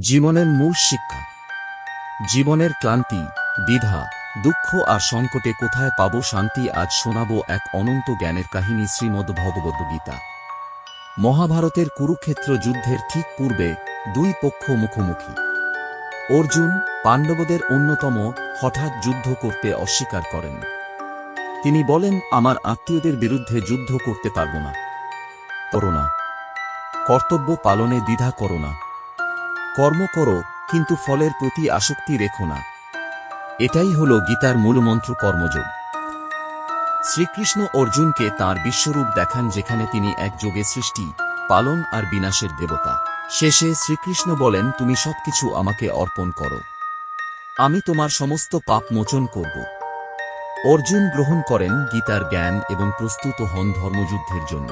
জীবনের মূল শিক্ষা। জীবনের ক্লান্তি, দ্বিধা, দুঃখ আর সংকটে কোথায় পাব শান্তি আজ শোনাব এক অনন্ত জ্ঞানের কাহিনী শ্রীমদ্ ভগবদ্গীতা মহাভারতের কুরুক্ষেত্র যুদ্ধের ঠিক পূর্বে দুই পক্ষ মুখোমুখি। অর্জুন পাণ্ডবদের অন্যতম হঠাৎ যুদ্ধ করতে অস্বীকার করেন। তিনি বলেন, আমার আত্মীয়দের বিরুদ্ধে যুদ্ধ করতে পারব না। করো না। কর্তব্য পালনে দ্বিধা করো না। কর্ম করো, কিন্তু ফলের প্রতি আসক্তি রেখো না। এটাই হল গীতার মূলমন্ত্র কর্মযোগ। শ্রীকৃষ্ণ অর্জুনকে তার বিশ্বরূপ দেখান যেখানে তিনি এক যোগে সৃষ্টি, পালন আর বিনাশের দেবতা। শেষে শ্রীকৃষ্ণ বলেন, তুমি সবকিছু আমাকে অর্পণ করো। আমি তোমার সমস্ত পাপ মোচন করব। অর্জুন গ্রহণ করেন গীতার জ্ঞান এবং প্রস্তুত হন ধর্মযুদ্ধের জন্য।